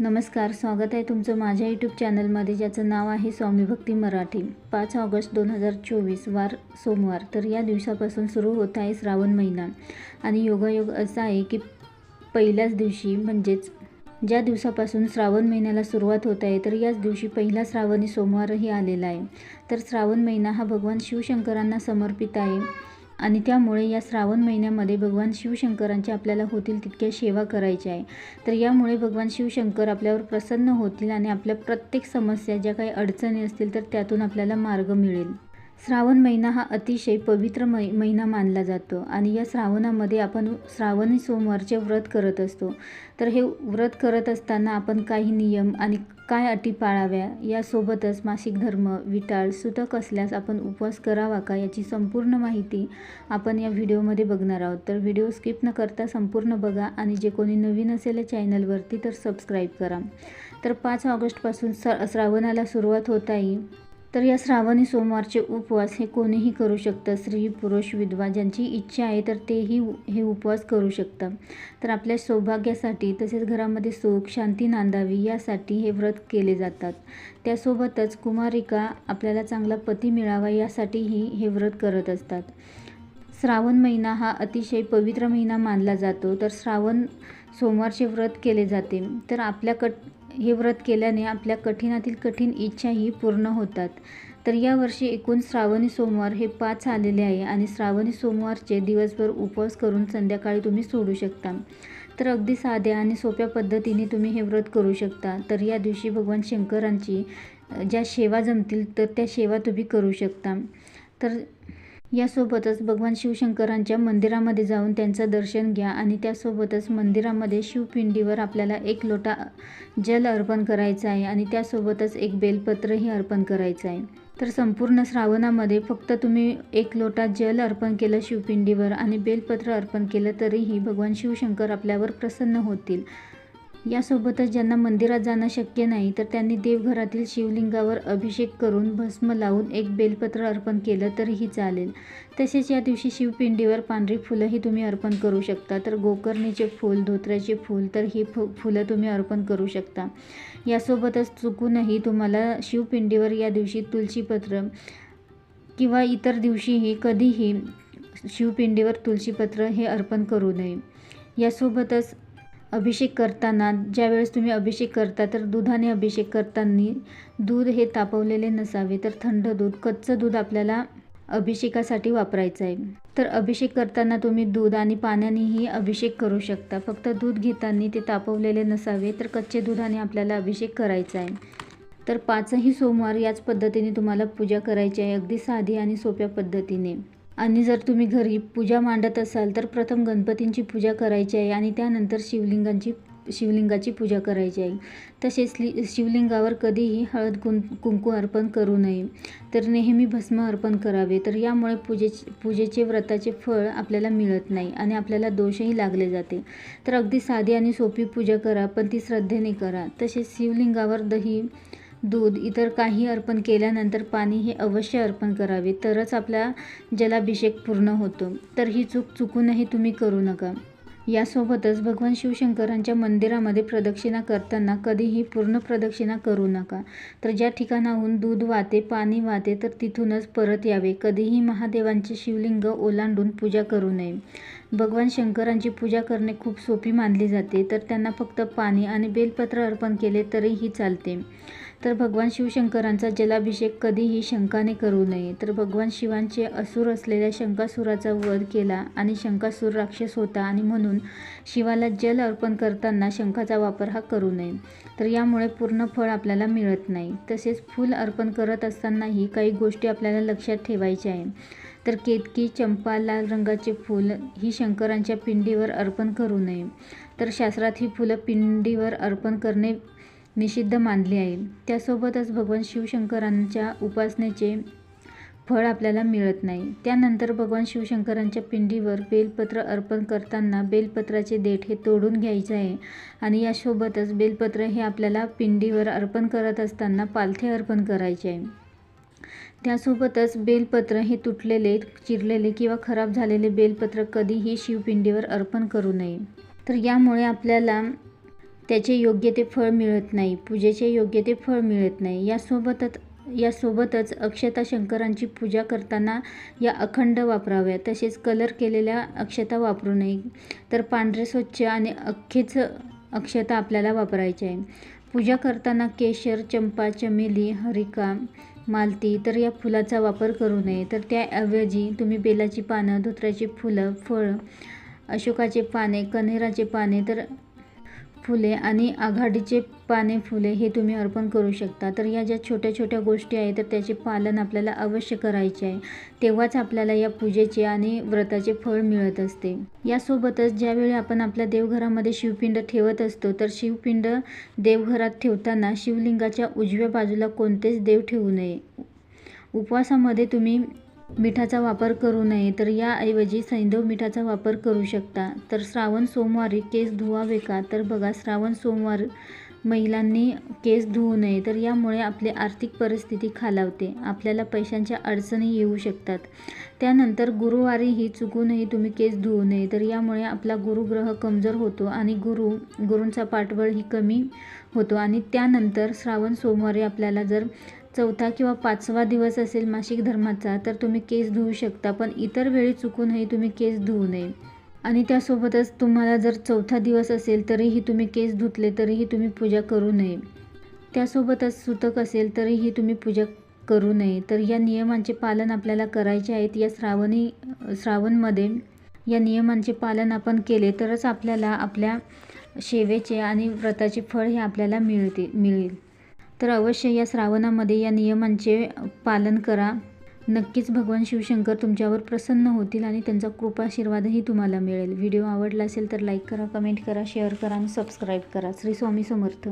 नमस्कार स्वागत आहे तुमचं माझ्या यूट्यूब चॅनलमध्ये ज्याचं नाव आहे स्वामी भक्ती मराठी. पाच ऑगस्ट दोन हजार चोवीस वार सोमवार तर या दिवसापासून सुरू होत आहे श्रावण महिना. आणि योगायोग असा आहे की पहिल्याच दिवशी म्हणजेच ज्या दिवसापासून श्रावण महिन्याला सुरुवात होत आहे तर याच दिवशी पहिला श्रावणी सोमवारही आलेला आहे. तर श्रावण महिना हा भगवान शिवशंकरांना समर्पित आहे. आणि त्यामुळे या श्रावण महिन्यामध्ये भगवान शिवशंकरांच्या आपल्याला होतील तितक्या सेवा करायच्या आहे. तर यामुळे भगवान शिवशंकर आपल्यावर प्रसन्न होतील आणि आपल्या प्रत्येक समस्या ज्या काही अडचणी असतील तर त्यातून आपल्याला मार्ग मिळेल. श्रावण महिना हा अतिशय पवित्र मै महिना मानला जातो. आणि या श्रावणामध्ये आपण श्रावणी सोमवारचे व्रत करत असतो. तर हे व्रत करत असताना आपण काही नियम आणि काय अटी पाळाव्या यासोबतच मासिक धर्म विटाळ सुतक असल्यास आपण उपवास करावा का याची संपूर्ण माहिती आपण या व्हिडिओमध्ये बघणार आहोत. तर व्हिडिओ स्किप न करता संपूर्ण बघा आणि जे कोणी नवीन असेल या चॅनलवरती तर सबस्क्राईब करा. तर पाच ऑगस्टपासून स श्रावणाला सुरुवात होत आहे. तर या श्रावणी सोमवारचे उपवास हे कोणीही करू शकतं. स्त्री पुरुष विधवा ज्यांची इच्छा आहे तर तेही हे उपवास करू शकतात तर आपल्या सौभाग्यासाठी तसेच घरामध्ये सुख शांती नांदावी यासाठी हे व्रत केले जातात. त्यासोबतच कुमारिका आपल्याला चांगला पती मिळावा यासाठीही हे व्रत करत असतात. श्रावण महिना हा अतिशय पवित्र महिना मानला जातो. तर श्रावण सोमवारचे व्रत केले जाते. तर आपल्या कट हे व्रत केल्याने आपल्या कठीणातील कठीण इच्छाही पूर्ण होतात. तर यावर्षी एकूण श्रावणी सोमवार हे पाच आलेले आहे आणि श्रावणी सोमवारचे दिवसभर उपवास करून संध्याकाळी तुम्ही सोडू शकता. तर अगदी साध्या आणि सोप्या पद्धतीने तुम्ही हे व्रत करू शकता. तर या दिवशी भगवान शंकरांची ज्या सेवा जमतील तर त्या सेवा तुम्ही करू शकता. तर यासोबतच भगवान शिवशंकरांच्या मंदिरामध्ये जाऊन त्यांचं दर्शन घ्या आणि त्यासोबतच मंदिरामध्ये शिवपिंडीवर आपल्याला एक लोटा जल अर्पण करायचं आहे आणि त्यासोबतच एक बेलपत्रही अर्पण करायचं आहे. तर संपूर्ण श्रावणामध्ये फक्त तुम्ही एक लोटा जल अर्पण केलं शिवपिंडीवर आणि बेलपत्र अर्पण केलं तरीही भगवान शिवशंकर आपल्यावर प्रसन्न होतील. यासोबतच ज्यांना मंदिरात जाणं शक्य नाही तर त्यांनी देवघरातील शिवलिंगावर अभिषेक करून भस्म लावून एक बेलपत्र अर्पण केलं तरीही चालेल. तसेच या दिवशी शिवपिंडीवर पांढरी फुलंही तुम्ही अर्पण करू शकता. तर गोकर्णीचे फूल धोत्र्याचे फूल तर ही फु फुलं तुम्ही अर्पण करू शकता. यासोबतच चुकूनही तुम्हाला शिवपिंडीवर या दिवशी तुळशीपत्र किंवा इतर दिवशीही कधीही शिवपिंडीवर तुळशीपत्र हे अर्पण करू नये. यासोबतच अभिषेक करताना ज्यावेळेस तुम्ही अभिषेक करता तर दुधाने अभिषेक करताना दूध हे तापवलेले नसावे तर थंड दूध कच्चं दूध आपल्याला अभिषेकासाठी वापरायचं आहे. तर अभिषेक करताना तुम्ही दूध आणि पाण्यानेही अभिषेक करू शकता. फक्त दूध घेताना ते तापवलेले नसावे तर कच्चे दुधाने आपल्याला अभिषेक करायचा आहे. तर पाचही सोमवार याच पद्धतीने तुम्हाला पूजा करायची आहे अगदी साधी आणि सोप्या पद्धतीने. आणि जर तुम्ही घरी पूजा मांडत असाल तर प्रथम गणपतींची पूजा करायची आहे आणि त्यानंतर शिवलिंगांची शिवलिंगाची पूजा करायची आहे. तसेच शिवलिंगावर कधीही हळद कुं कुंकू अर्पण करू नये. तर नेहमी भस्म अर्पण करावे. तर यामुळे पूजेचे पूजेचे व्रताचे फळ आपल्याला मिळत नाही आणि आपल्याला दोषही लागले जाते. तर अगदी साधी आणि सोपी पूजा करा पण ती श्रद्धेने करा. तसेच शिवलिंगावर दही दूध इतर काही अर्पण केल्यानंतर पाणी हे अवश्य अर्पण करावे. तरच आपला जलाभिषेक पूर्ण होतो. तर ही चूक चुकूनही तुम्ही करू नका. यासोबतच भगवान शिवशंकरांच्या मंदिरामध्ये प्रदक्षिणा करताना कधीही पूर्ण प्रदक्षिणा करू नका. तर ज्या ठिकाणाहून दूध वाहते पाणी वाहते तर तिथूनच परत यावे. कधीही महादेवांचे शिवलिंग ओलांडून पूजा करू नये. भगवान शंकरांची पूजा करणे खूप सोपी मानली जाते. तर त्यांना फक्त पाणी आणि बेलपत्र अर्पण केले तरीही चालते. तर भगवान शिवशंकरांचा जलाभिषेक कधीही शंकाने करू नये. तर भगवान शिवांचे असुर असलेल्या शंकासुराचा वध केला आणि शंकासूर राक्षस होता आणि म्हणून शिवाला जल अर्पण करताना शंखाचा वापर हा करू नये. तर यामुळे पूर्ण फळ आपल्याला मिळत नाही. तसेच फूल अर्पण करत असतानाही काही गोष्टी आपल्याला लक्षात ठेवायच्या आहे तर केतकी चंपा लाल रंगाचे फूल ही शंकरांच्या पिंडीवर अर्पण करू नये. तर शास्त्रात ही फुलं पिंडीवर अर्पण करणे निषिद्ध मानले आहे. त्यासोबतच भगवान शिवशंकरांच्या उपासनेचे फळ आपल्याला मिळत नाही. त्यानंतर भगवान शिवशंकरांच्या पिंडीवर बेलपत्र अर्पण करताना बेलपत्राचे देठ हे तोडून घ्यायचे आहे आणि यासोबतच बेलपत्र हे आपल्याला पिंडीवर अर्पण करत असताना पालथे अर्पण करायचे आहे. त्यासोबतच बेलपत्र हे तुटलेले चिरलेले किंवा खराब झालेले बेलपत्र कधीही शिवपिंडीवर अर्पण करू नये. तर यामुळे आपल्याला त्याचे योग्य ते फळ मिळत नाही पूजेचे योग्य ते फळ मिळत नाही. यासोबतच यासोबतच अक्षता शंकरांची पूजा करताना या अखंड वापराव्या तसेच कलर केलेल्या अक्षता वापरू नये. तर पांढरे स्वच्छ आणि अख्खेच अक्षता आपल्याला वापरायचे आहे. पूजा करताना केशर चंपा चमेली हरिका मालती तर या फुलाचा वापर करू नये. तर त्याऐवजी तुम्ही बेलाची पानं धोत्र्याची फुलं फळं अशोकाचे पाने कन्हेराचे पाने तर फुले आणि आघाडीचे पाने फुले हे तुम्ही अर्पण करू शकता. तर या ज्या छोट्या छोट्या गोष्टी आहेत तर त्याचे पालन आपल्याला अवश्य करायचे आहे. तेव्हाच आपल्याला या पूजेचे आणि व्रताचे फळ मिळत असते. यासोबतच ज्यावेळी आपण आपल्या देवघरामध्ये शिवपिंड ठेवत असतो तर शिवपिंड देवघरात ठेवताना शिवलिंगाच्या उजव्या बाजूला कोणतेच देव ठेवू नये. उपवासामध्ये तुम्ही मिठाचा वापर करू नये तर याऐवजी सैंधव मिठाचा वापर करू शकता. तर श्रावण सोमवारी केस धुवावे का? तर बघा श्रावण सोमवार महिलांनी केस धुवू नये तर यामुळे आपली आर्थिक परिस्थिती खालावते. आपल्याला पैशांच्या अडचणी येऊ शकतात. त्यानंतर गुरुवारीही चुकूनही तुम्ही केस धुवू नये तर यामुळे आपला गुरुग्रह कमजोर होतो आणि गुरु गुरूंचा पाठबळ ही कमी होतो. आणि त्यानंतर श्रावण सोमवारी आपल्याला जर चौथा किंवा पाचवा दिवस असेल मासिक धर्माचा तर तुम्ही केस धुवू शकता पण इतर वेळी चुकूनही तुम्ही केस धुवू नये. आणि त्यासोबतच तुम्हाला जर चौथा दिवस असेल तरीही तुम्ही केस धुतले तरीही तुम्ही पूजा करू नये. त्यासोबतच सुतक असेल तरीही तुम्ही पूजा करू नये. तर या नियमांचे पालन आपल्याला करायचे आहेत. या श्रावणी श्रावणमध्ये या नियमांचे पालन आपण केले तरच आपल्याला आपल्या सेवेचे आणि व्रताचे फळ हे आपल्याला मिळते मिळेल. तर अवश्य या श्रावणामध्ये या नियमांचे पालन करा. नक्कीच भगवान शिवशंकर तुमच्यावर प्रसन्न होतील आणि त्यांचा कृपाशीर्वादही तुम्हाला मिळेल. व्हिडिओ आवडला असेल तर लाईक करा कमेंट करा शेअर करा आणि सबस्क्राईब करा. श्री स्वामी समर्थ.